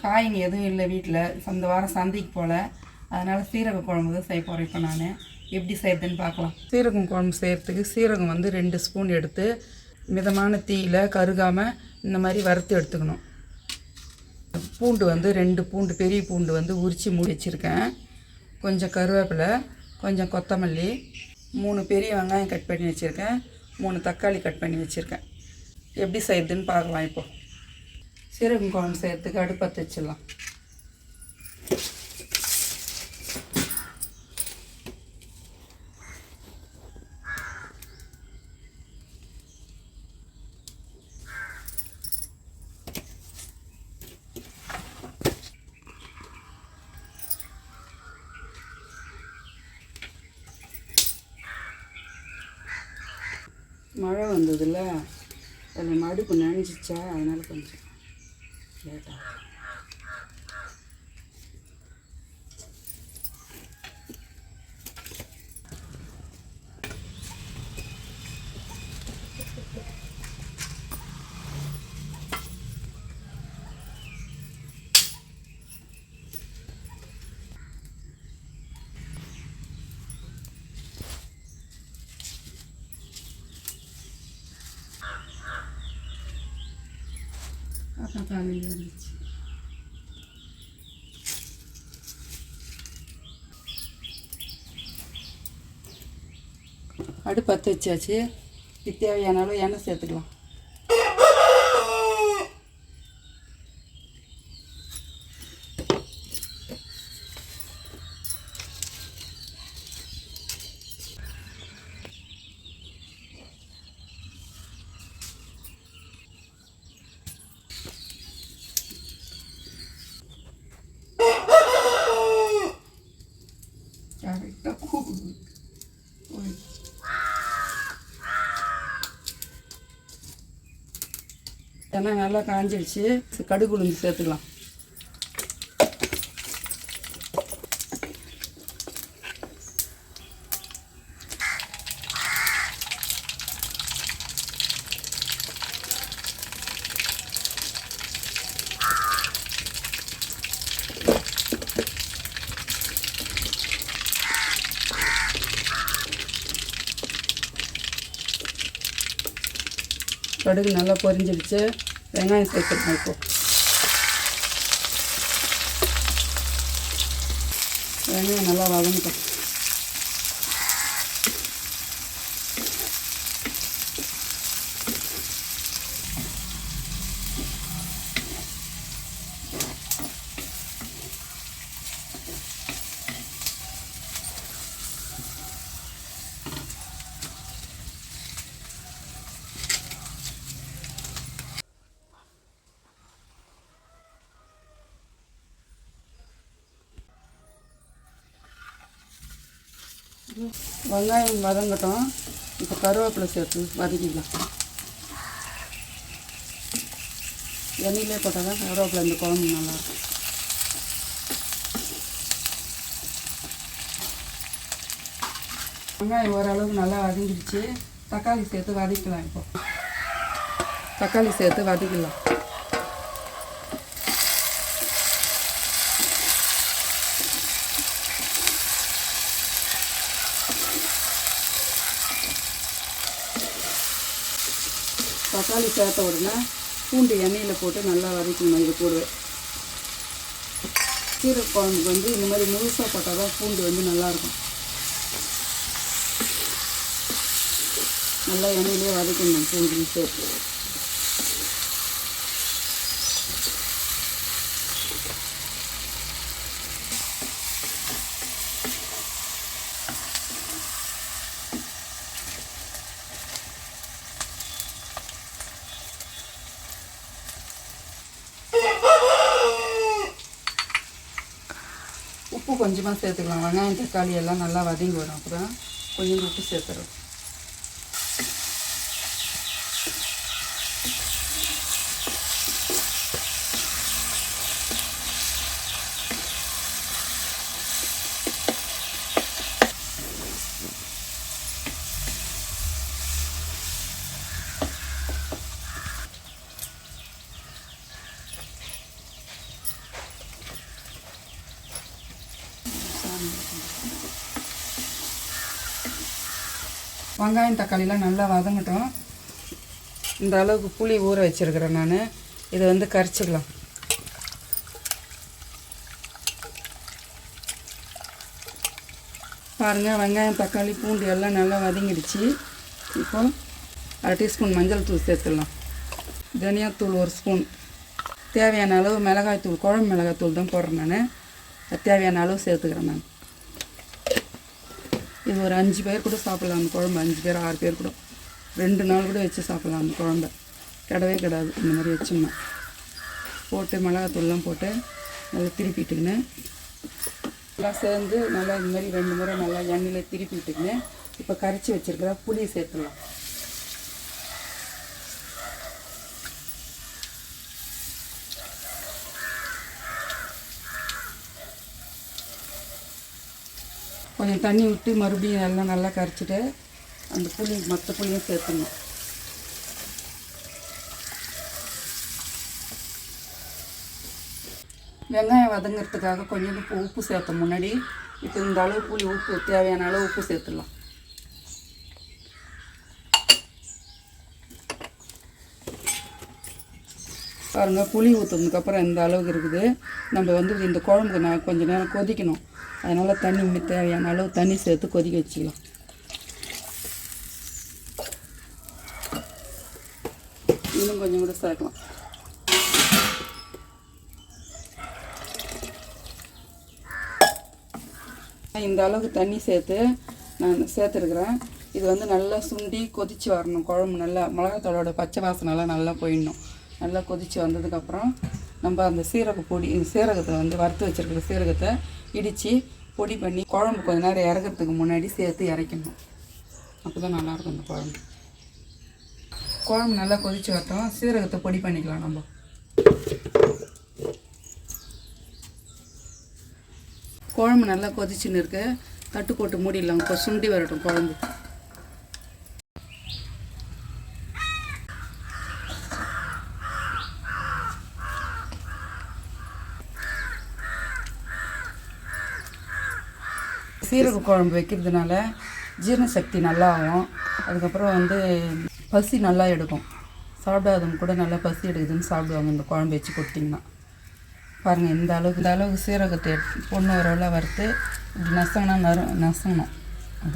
காய்ங்க எதுவும் இல்லை வீட்டில். இந்த வாரம் சந்தைக்கு போகல. அதனால் சீரக குழம்பு தான் செய்ய போகிறேன் இப்போ நான். எப்படி செய்யறதுன்னு பார்க்கலாம். சீரகம் குழம்பு செய்கிறதுக்கு சீரகம் வந்து ரெண்டு ஸ்பூன் எடுத்து மிதமான தீயில் கருகாமல் இந்த மாதிரி வறுத்து எடுத்துக்கணும். பூண்டு வந்து ரெண்டு பூண்டு பெரிய பூண்டு வந்து உரித்து மூடி வச்சுருக்கேன். கொஞ்சம் கருவேப்பிலை கொஞ்சம் கொத்தமல்லி மூணு பெரிய வெங்காயம் கட் பண்ணி வச்சுருக்கேன். மூணு தக்காளி கட் பண்ணி வச்சுருக்கேன். எப்படி செய்யுதுன்னு பார்க்கலாம் இப்போது சீரகம் குழம்பு செய்யறதுக்கு அடுப்பத்தை வச்சிடலாம் மழை வந்ததில்ல அதில் மடுப்பு நினைச்சிச்சா அதனால் கொஞ்சம் это. காலையில் இருந்துச்சு அடுப்பு பற்ற வச்சாச்சு. இது தேவையான அளவு எண்ணெய் சேர்த்துக்கலாம். எண்ணெய் நல்லா காஞ்சிடுச்சு கடுகு உளுந்து சேர்த்துக்கலாம். கடுகு நல்லா பொரிஞ்சிடுச்சு. வெங்காயம் சேர்த்துக்கலாம் இப்போ வெங்காயம் நல்லா வதங்கிட்டோம். வெங்காயம் வதங்கட்டும். இப்போ கருவேப்பிலை சேர்த்து வதக்கிக்கலாம். எண்ணெயிலே போட்டால் தான் கருவேப்பிலை இந்த குழம்பு நல்லாயிருக்கும் வெங்காயம் ஓரளவுக்கு நல்லா வதங்கிடுச்சு. தக்காளி சேர்த்து வதக்கலாம் இப்போ. தக்காளி சேர்த்து வதக்கலாம். தக்காளி சேர்த்த உடனே பூண்டு எண்ணெயில் போட்டு நல்லா வதக்கணும் இது கூடவே கீரை குழம்புக்கு வந்து இந்த மாதிரி முழுசாக போட்டால் தான் பூண்டு வந்து நல்லாயிருக்கும். நல்லா எண்ணெயிலே வதக்கணும் பூண்டு சேர்த்து உப்பு கொஞ்சமாக சேர்த்துக்கலாம். வெங்காயம் தக்காளி எல்லாம் நல்லா வதங்கி வரும். அப்புறம் கொஞ்சம் உப்பு சேர்த்துறோம். வெங்காயம் தக்காளிலாம் நல்லா வதங்கட்டும். இந்த அளவுக்கு புளி ஊற வச்சுருக்கிறேன் நான். இதை வந்து கரைச்சிக்கலாம் பாருங்கள் வெங்காயம் தக்காளி பூண்டு எல்லாம் நல்லா வதங்கிடுச்சு. இப்போ அரை டீஸ்பூன் மஞ்சள் தூள் சேர்த்துடலாம். தனியாத்தூள் ஒரு ஸ்பூன். தேவையான அளவு மிளகாய் தூள் குழம்பு மிளகாய் தூள் தான் போடுறேன் நான். தேவையான அளவு சேர்த்துக்கிறேன் நான். இது ஒரு அஞ்சு பேர் கூட சாப்பிட்லாம். அந்த குழம்பு அஞ்சு பேர் ஆறு பேர் கூட. ரெண்டு நாள் கூட வச்சு சாப்பிட்லாம் அந்த குழம்ப. கிடவே கிடாது. இந்த மாதிரி வச்சோம்னா போட்டு மிளகாத்தூள்லாம் போட்டு நல்லா திருப்பிட்டுக்கின்னு நல்லா சேர்ந்து நல்லா இந்த மாதிரி ரெண்டு முறை நல்லா எண்ணெயில் திருப்பிட்டுக்கின்னு இப்போ கரைச்சி வச்சிருக்கிற புளி சேர்த்துடலாம். கொஞ்சம் தண்ணி விட்டு மறுபடியும் எல்லாம் நல்லா கரைச்சிட்டு அந்த புளி மற்ற புளியும் சேர்த்துணும் வெங்காயம் வதங்கிறதுக்காக கொஞ்சம் உப்பு உப்பு சேர்த்தோம். முன்னாடி இப்போ இந்த அளவு புளி உப்பு தேவையான அளவு உப்பு சேர்த்துடலாம். பாருங்கள் புளி ஊற்றுனதுக்கப்புறம் இந்த அளவுக்கு இருக்குது. நம்ம வந்து இந்த குழம்புக்கு நான் கொஞ்ச நேரம் கொதிக்கணும். அதனால் தண்ணி தேவையான அளவு தண்ணி சேர்த்து கொதிக்க வச்சுக்கலாம். இன்னும் கொஞ்சம் கூட சேர்க்கலாம். இந்த அளவுக்கு தண்ணி சேர்த்து நான் சேர்த்துருக்குறேன். இது வந்து நல்லா சுண்டி கொதித்து வரணும். குழம்பு நல்லா மிளகாத்தூளோட பச்சை வாசனைலாம் நல்லா போயிடணும். நல்லா கொதித்து வந்ததுக்கப்புறம் நம்ம அந்த சீரக பொடி சீரகத்தை வந்து வறுத்து வச்சுருக்கிற சீரகத்தை இடித்து பொடி பண்ணி குழம்பு கொஞ்ச நேரம் இறக்கிறதுக்கு முன்னாடி சேர்த்து இறக்கணும். அப்போ தான் நல்லாயிருக்கும் இந்த குழம்பு. குழம்பு நல்லா கொதித்து வரட்டும் சீரகத்தை பொடி பண்ணிக்கலாம் நம்ம. குழம்பு நல்லா கொதிச்சுன்னு இருக்கு தட்டு போட்டு மூடிடலாம். இப்போ சுண்டி வரட்டும் குழம்பு. சீரக குழம்பு வைக்கிறதுனால ஜீரண சக்தி நல்லா ஆகும் அதுக்கப்புறம் வந்து பசி நல்லா எடுக்கும். சாப்பிடாதவங்க கூட நல்லா பசி எடுக்குதுன்னு சாப்பிடுவாங்க. இந்த குழம்பு வச்சு கொடுத்தீங்கன்னா. பாருங்கள் இந்த அளவுக்கு இந்த அளவுக்கு சீரகத்தை பொண்ணு வரவில் வறுத்து இப்படி நசங்கினா நறு நசங்கணும்.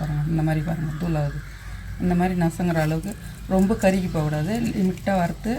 பாருங்கள் இந்த மாதிரி பாருங்கள் தூளாகுது இந்த மாதிரி நசங்கிற அளவுக்கு ரொம்ப கருகி போகக்கூடாது. லிமிட்டாக வறுத்து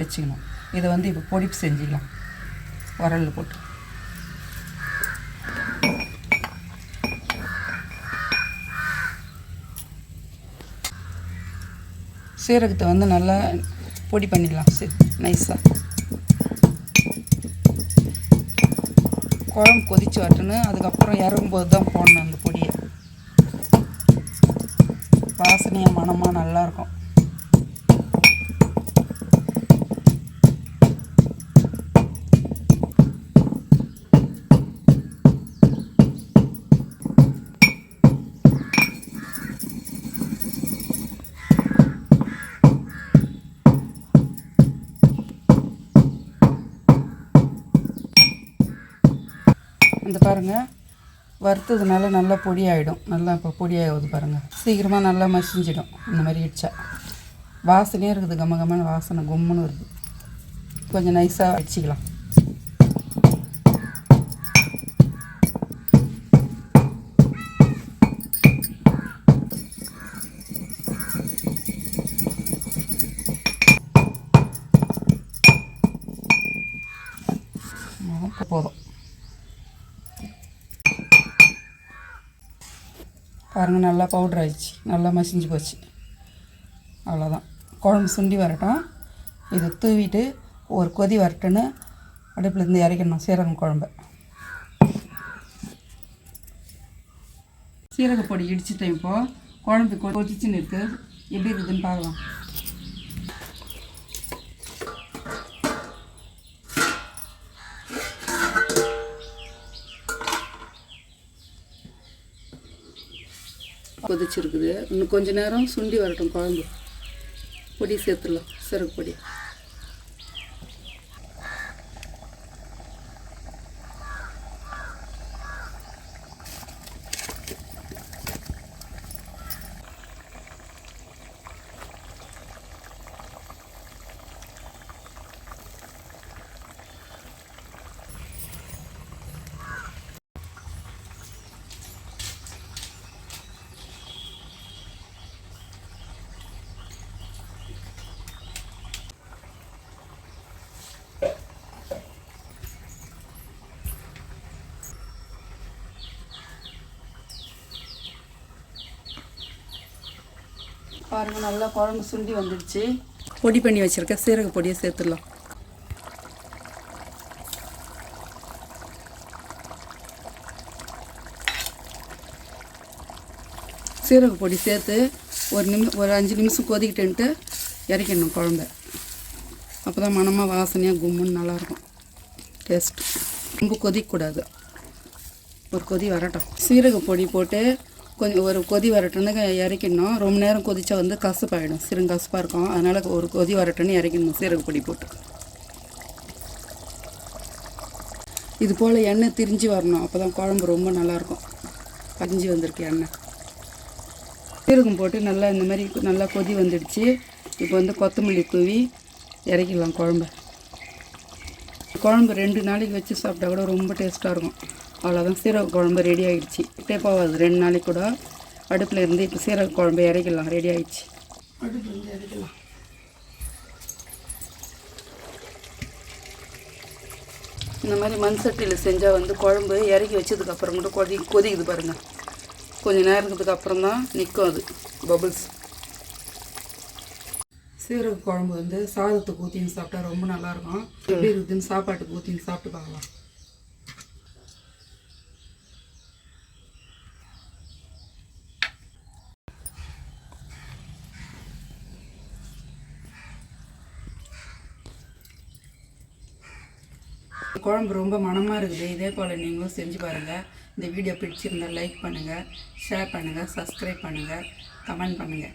வச்சுக்கணும். இதை வந்து இப்போ பொடிப்பு செஞ்சுக்கலாம் உரலில் போட்டு. சீரகத்தை வந்து நல்லா பொடி பண்ணிடலாம் சரி நைஸாக குழம்பு கொதிச்சு வரட்டுன்னு அதுக்கப்புறம் இறங்கும்போது தான் போடணும் அந்த பொடியை. வாசனையாக மனமாக நல்லாயிருக்கும் பாருங்கள் வறுத்ததுனால நல்லா பொடி ஆகிடும் நல்லா இப்போ பொடி ஆகுது பாருங்கள் சீக்கிரமாக நல்லா மசிஞ்சிடும். இந்த மாதிரி இடிச்சா. வாசனையே இருக்குது. கம கமன்னு வாசனை கும்முன்னு வருது. கொஞ்சம் நைஸாக அடிச்சிக்கலாம் பாருங்கள் நல்லா பவுட்ரு ஆயிடுச்சு. நல்லா மசிஞ்சு போச்சு. அவ்வளோதான் குழம்பு சுண்டி வரட்டும். இதை தூவிட்டு ஒரு கொதி வரட்டுன்னு அடுப்பில் இருந்து இறக்கணும் சீரகம் குழம்பு. சீரக பொடி இடிச்சிட்டேன் இப்போது குழம்பு கொதிச்சுன்னு இருக்குது எப்படி இருக்குதுன்னு பார்க்கலாம். கொதிச்சிருக்குது. இன்னும் கொஞ்சம் நேரம் சுண்டி வரட்டும் குழம்பு. பொடி சேர்த்துடலாம். சிறகு பொடி. பாருங்கள் நல்லா குழம்பு சுண்டி வந்துடுச்சு. பொடி பண்ணி வச்சுருக்கேன். சீரக பொடியை சேர்த்துடலாம். சீரக பொடி சேர்த்து ஒரு நிமி ஒரு அஞ்சு நிமிஷம் கொதிக்கிட்டுன்ட்டு இறக்கிடணும் குழம்ப. அப்போ தான் மணமாக வாசனையாக கும்முன்னு நல்லாயிருக்கும். டேஸ்ட் ரொம்ப கொதிக்கக்கூடாது. ஒரு கொதி வரட்டும். சீரக பொடி போட்டு கொஞ்சம் ஒரு கொதி வரட்டுன்னு இறக்கிடணும். ரொம்ப நேரம் கொதிச்சா வந்து கசப்பாயிடும் சிறுங்க கசப்பாக இருக்கும். அதனால் ஒரு கொதி வரட்டுன்னு இறக்கிடணும். சீரக பொடி போட்டு. இது போல் எண்ணெய் திரிஞ்சு வரணும். அப்போ தான் குழம்பு ரொம்ப நல்லாயிருக்கும். பதிஞ்சு வந்திருக்கு எண்ணெய். சீரகம் போட்டு நல்லா இந்த மாதிரி நல்லா கொதி வந்துடுச்சு. இப்போ வந்து கொத்தமல்லி தூவி இறக்கிடலாம் குழம்பு. குழம்பு ரெண்டு நாளைக்கு வச்சு சாப்பிட்டா கூட ரொம்ப டேஸ்ட்டாக இருக்கும். அவ்வளோதான் சீரக குழம்பு ரெடி ஆகிடுச்சு டேப்பாகாது ரெண்டு நாளைக்கு கூட அடுப்பில் இருந்து இப்போ சீரக குழம்பு இறக்கிடலாம். ரெடி ஆகிடுச்சு அடுப்பில் இருந்து இறக்கலாம் இந்த மாதிரி மண் சட்டியில் செஞ்சால் வந்து குழம்பு இறக்கி வச்சதுக்கப்புறம் கூட கொதி கொதிக்குது பாருங்கள் கொஞ்சம் நேரத்துக்கு அப்புறம் தான் நிற்கும் அது பபிள்ஸ் சீரக குழம்பு வந்து சாதத்துக்கு ஊற்றின்னு சாப்பிட்டா ரொம்ப நல்லாயிருக்கும் எப்படி இருக்குதுன்னு சாப்பாட்டுக்கு ஊற்றின்னு சாப்பிட்டு பார்க்கலாம். குழம்பு ரொம்ப மனமாக இருக்குது. இதே போல் நீங்களும் செஞ்சு பாருங்கள் இந்த வீடியோ பிடிச்சிருந்தா லைக் பண்ணுங்கள் ஷேர் பண்ணுங்கள் சப்ஸ்கிரைப் பண்ணுங்கள் கமெண்ட் பண்ணுங்கள்